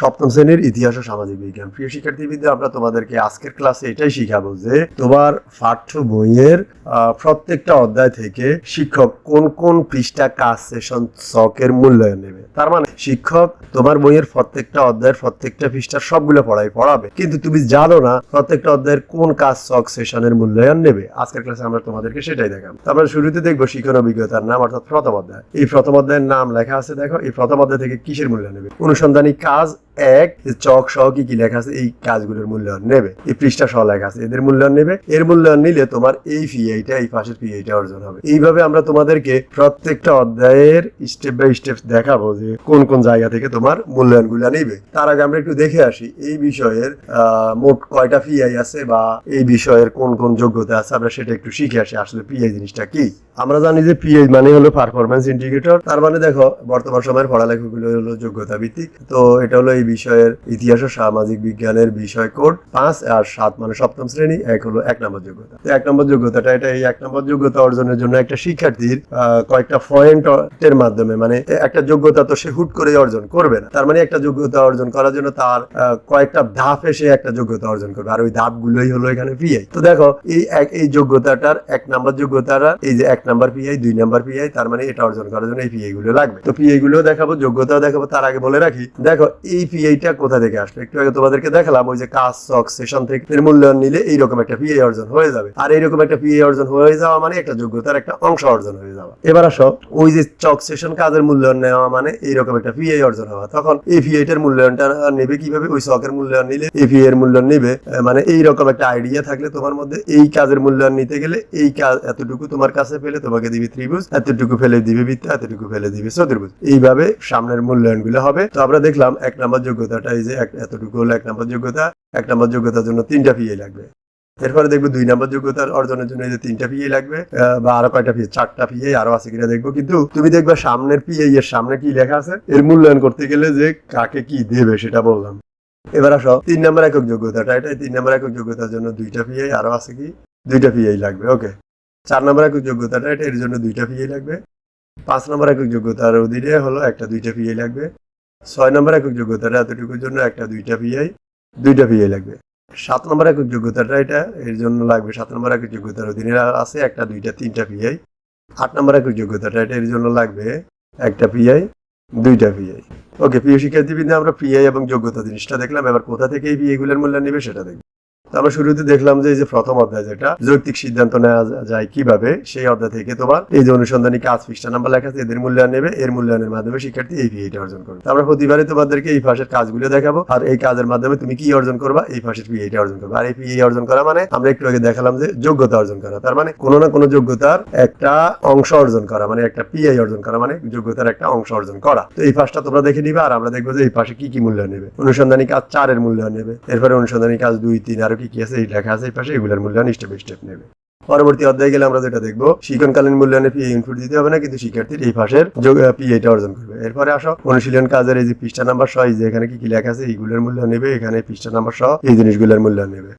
সপ্তম শ্রেণির ইতিহাস ও সামাজিক বিজ্ঞান। প্রিয় শিক্ষার্থীবৃন্দ, আমরা তোমাদেরকে আজকের ক্লাসে এটাই শিখাবো যে তোমার পাঠ্য বইয়ের প্রত্যেকটা অধ্যায় থেকে শিক্ষক কোন কোন পৃষ্ঠা কাজ সেশন শখের মূল্যায়ন নেবে। তার মানে শিক্ষক তোমার বইয়ের প্রত্যেকটা অধ্যায়ের প্রত্যেকটা পৃষ্ঠার সবগুলো পড়াই পড়াবে। কিন্তু তুমি জানো না প্রত্যেকটা অধ্যায়ের কোন কাজ শখ সেশনের মূল্যায়ন নেবে। আজকের ক্লাসে আমরা তোমাদেরকে সেটাই দেখাবো। তো আমরা শুরুতে দেখব শিক্ষণ অভিজ্ঞতার নাম, অর্থাৎ প্রথম অধ্যায়। এই প্রথম অধ্যায়ের নাম লেখা আছে, দেখো, এই প্রথম অধ্যায় থেকে কিসের মূল্যায়ন নেবে? অনুসন্ধানী কাজ এক চক সহ কি কি লেখা আছে, এই কাজগুলোর মূল্যায়ন নেবে। এই পৃষ্ঠা সহ লেখা আছে, এদের মূল্যায়ন নেবে। এর মূল্যায়ন নিলে তোমার এই ফি এইটা এই পাশের ফি এইটা অর্জন হবে। এইভাবে আমরা তোমাদেরকে প্রত্যেকটা অধ্যায়ের স্টেপ বাই স্টেপ দেখাবো যে কোন কোন জায়গা থেকে তোমার মূল্যায়নগুলা নিবে। তার আগে আমরা একটু দেখে আসি, এই বিষয়ের মোট কয়টা পিআই আছে বা এই বিষয়ের কোন কোন যোগ্যতা আছে, আমরা সেটা একটু শিখে আসি, আসলে পিআই জিনিসটা কি। আমরা জানি যে পিআই মানে হলো পারফরমেন্স ইন্ডিকেটর তার মানে দেখো, বর্তমান সময়ের পড়ালেখাগুলো হলো যোগ্যতা ভিত্তিক তো এটা হলো এই বিষয়ের ইতিহাস ও সামাজিক বিজ্ঞানের বিষয় কোড পাঁচ আর সাত মানে সপ্তম শ্রেণি, এক হলো এক নম্বর যোগ্যতা। এক নম্বর যোগ্যতাটা এটা এই এক নম্বর যোগ্যতা অর্জনের জন্য একটা শিক্ষার্থীর কয়েকটা পয়েন্টের মাধ্যমে মানে একটা যোগ্যতা তো সে হুট করে অর্জন করবে না। তার মানে একটা যোগ্যতা অর্জন করার জন্য তার কয়েকটা ধাপে সে একটা যোগ্যতা অর্জন করবে। আর ওই ধাপগুলোই হলো এখানে পিআই তো দেখো, এই এই যোগ্যতাটার এক নাম্বার যোগ্যতাটা এই যে এক নাম্বার পিআই দুই নাম্বার পিআই তার মানে এটা অর্জন করার জন্য এই পিআই গুলো লাগবে। তো পিআই গুলো দেখাবো, যোগ্যতাও দেখাবো, তার আগে বলে রাখি। দেখো, এই পিআইটা কোথা থেকে আসলো? একটু আগে তোমাদেরকে দেখালাম, ওই যে কাজ সক সেশন থেকে এর মূল্যায়ন নিলে এইরকম একটা পিআই অর্জন হয়ে যাবে। আর এইরকম একটা পিআই অর্জন হয়ে যাওয়া মানে একটা যোগ্যতার একটা অংশ অর্জন হয়ে যাওয়া। এবার আসো, ওই যে চক সেশন কাজের মূল্যায়ন নেওয়া মানে এইরকম একটা পিআই অর্জন হওয়া। তখন এই পিআইটার মূল্যায়নটা নেবে কীভাবে? ওই চকের মূল্যায়ন নিলে এই পিআই এর মূল্যায়ন নিবে মানে এইরকম একটা আইডিয়া থাকলে তোমার মধ্যে এই কাজের মূল্যায়ন নিতে গেলে এই কাজ এতটুকু তোমার কাছে পেলে তোমাকে দিবে ত্রিভুজ, এতটুকু ফেলে দিবে বৃত্ত, এতটুকু ফেলে দিবে চতুর্ভুজ। এইভাবে সামনের মূল্যায়নগুলো হবে। তো আমরা দেখলাম, এক নম্বর যোগ্যতাটা এই যে এতটুকু হলো এক নম্বর যোগ্যতা, এক নম্বর যোগ্যতার জন্য তিনটা পিএ লাগবে। এরপরে দেখব দুই নম্বর যোগ্যতার অর্জনের জন্য এই যে তিনটা পিএ লাগবে বা আরও কয়টা পিএ চারটা পিএ আরও আছে কিনা দেখব। কিন্তু তুমি দেখবে সামনের পিএ এর সামনে কি লেখা আছে? এর মূল্যায়ন করতে গেলে যে কাকে কি দেবে সেটা বললাম। এবার আসো, তিন নম্বর একক যোগ্যতাটা এটা তিন নম্বর একক যোগ্যতার জন্য দুইটা পিএ আরও আছে কি? দুইটা পিএই লাগবে, ওকে। চার নম্বর একক যোগ্যতাটা, এটা এর জন্য দুইটা পিএই লাগবে। পাঁচ নম্বর একক যোগ্যতার অধীনে হলো একটা দুইটা পিএই লাগবে। ছয় নম্বর একক যোগ্যতাটা এতটুকুর জন্য একটা, দুইটা পিআই দুইটা পিআই লাগবে। সাত নম্বর একক যোগ্যতাটা এটা, এর জন্য লাগবে সাত নম্বর একক যোগ্যতার অধীনে আছে একটা, দুইটা, তিনটা পিআই আট নম্বর একক যোগ্যতাটা এটা, এর জন্য লাগবে একটা পিআই দুইটা পিআই ওকে, প্রিয় শিক্ষার্থীবৃন্দে, আমরা পিআই এবং যোগ্যতা জিনিসটা দেখলাম। এবার কোথা থেকে এই পিআইগুলোর মূল্যায়ন মূল্য নেবে সেটা দেখব। আমরা শুরুতে দেখলাম যে এই যে প্রথম অধ্যায় যেটা, যৌক্তিক সিদ্ধান্ত নেওয়া যায় কীভাবে, সেই অধ্যায় থেকে তোমার এই যে অনুসন্ধানী কাজ পৃষ্ঠা নাম্বার লেখা আছে, এদের মূল্যায়ন নেবে, এর মূল্যায়নের মাধ্যমে শিক্ষার্থী এই পিএইটা অর্জন করবে। আমরা প্রতিবারই তোমাদেরকে এই পাশের কাজগুলো দেখাবো, আর এই কাজের মাধ্যমে তুমি কি অর্জন করবা, এই পাশের পিএইটা অর্জন করবে। আর এই পিএই অর্জন করা মানে আমরা একটু আগে দেখালাম যে যোগ্যতা অর্জন করা, তার মানে কোনো না কোনো যোগ্যতার একটা অংশ অর্জন করা মানে একটা পিআই অর্জন করা মানে যোগ্যতার একটা অংশ অর্জন করা। তো এই পাশটা তোমরা দেখে নিবে, আর আমরা দেখব যে এই পাশে কি কি মূল্যায়ন নেবে। অনুসন্ধানী কাজ চারের মূল্যায়ন নেবে, এরপরে অনুসন্ধানী কাজ দুই, তিন, আরও কি কি আছে লেখা আছে, এই পাশে এগুলোর মূল্যায়ন স্টেপ স্টেপ নেবে। পরবর্তী অধ্যায়ে গেলে আমরা যেটা দেখব, শিক্ষণকালীন মূল্যায়নে পি ইনপুট দিতে হবে না, কিন্তু শিক্ষার্থীর এই পাশের পি এটা অর্জন করবে। এরপরে আসো, অনুশীলন কাজের এই যে পৃষ্ঠা নাম্বার সহ যে এখানে কি কি লেখা আছে, এইগুলোর মূল্য নেবে, এখানে পৃষ্ঠা নাম্বার সহ, এই জিনিসগুলোর মূল্য নেবে।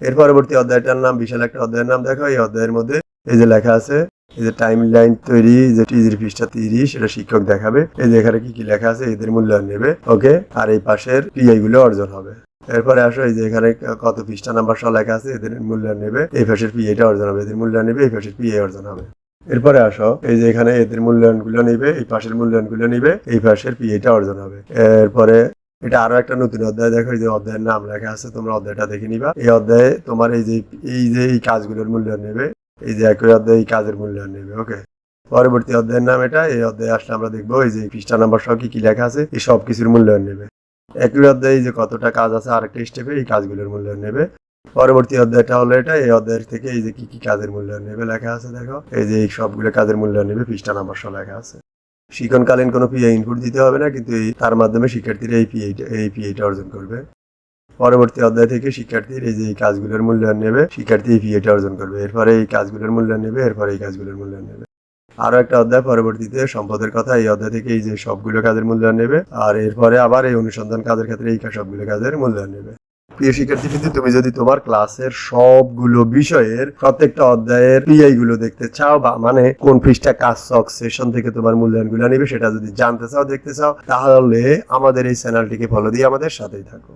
এর পরবর্তী অধ্যায়টার নাম, বিশাল একটা অধ্যায়ের নাম দেখো এই অধ্যায়ের মধ্যে এই যে লেখা আছে এই যে টাইম লাইন তৈরি যে টিজির পৃষ্ঠা তিরিশ, এটা শিক্ষক দেখাবে। এই যে এখানে কি কি লেখা আছে, এদের মূল্যায়ন নেবে। ওকে আর এই পাশের পিআই গুলো অর্জন হবে। এরপরে আসো, এই যে এখানে কত পৃষ্ঠা নাম্বার সহ লেখা আছে, এদের মূল্যায়ন নেবে। এই পাশের পিএটা অর্জন হবে, এদের মূল্যায়ন নেবে, এই পাশের পিএ অর্জন হবে। এরপরে আসো, এই যে এখানে এদের মূল্যায়নগুলো নিবে, এই পাশের মূল্যায়নগুলো নিবে, এই পাশের পিএটা অর্জন হবে। এরপরে এটা আরও একটা নতুন অধ্যায়, দেখো এই যে অধ্যায়ের নাম লেখা আছে, তোমরা অধ্যায়টা দেখে নিবা। এই অধ্যায়ে তোমার এই যে এই যে এই কাজগুলোর মূল্যায়ন নেবে। এই যে একই অধ্যায়ে এই কাজের মূল্যায়ন নেবে ওকে পরবর্তী অধ্যায়ের নাম এটা, এই অধ্যায়ে আসলে আমরা দেখব এই যে পৃষ্ঠা নাম্বার সহ কি কি লেখা আছে, এই সব কিছুর মূল্যায়ন নেবে। একই অধ্যায়ে যে কতটা কাজ আছে আরেকটা স্টেপে এই কাজগুলোর মূল্যায়ন নেবে। পরবর্তী অধ্যায়টা হলো এটা, এই অধ্যায়ের থেকে এই যে কি কি কাজের মূল্যায়ন নেবে লেখা আছে, দেখো। এই যে এই সবগুলো কাজের মূল্যায়ন নেবে, পৃষ্ঠা নাম্বার সহ লেখা আছে। শিক্ষণকালীন কোনো পিআই ইনপুট দিতে হবে না, কিন্তু এই, তার মাধ্যমে শিক্ষার্থীরা এই পিআইটা এই পিআইটা অর্জন করবে। পরবর্তী অধ্যায় থেকে শিক্ষার্থীর এই যে এই কাজগুলোর মূল্যায়ন নেবে, শিক্ষার্থী পিএটা অর্জন করবে। এরপরে এই কাজগুলোর মূল্যায়ন নেবে, এরপরে এই কাজগুলোর মূল্যায়ন নেবে। আরও একটা অধ্যায় পরবর্তীতে, সম্পদের কথা, এই অধ্যায় থেকে এই যে সবগুলো কাজের মূল্যায়ন নেবে, আর এরপরে আবার এই অনুসন্ধান কাজের ক্ষেত্রে এই সবগুলো কাজের মূল্যায়ন নেবে। প্রিয় শিক্ষার্থীবৃন্দ তুমি যদি তোমার ক্লাসের সবগুলো বিষয়ের প্রত্যেকটা অধ্যায়ের পিআই গুলো দেখতে চাও বা মানে কোন পৃষ্ঠা, কাজ সক সেশন থেকে তোমার মূল্যায়নগুলো নেবে, সেটা যদি জানতে চাও, দেখতে চাও, তাহলে আমাদের এই চ্যানেলটিকে ফলো দিয়ে আমাদের সাথেই থাকো।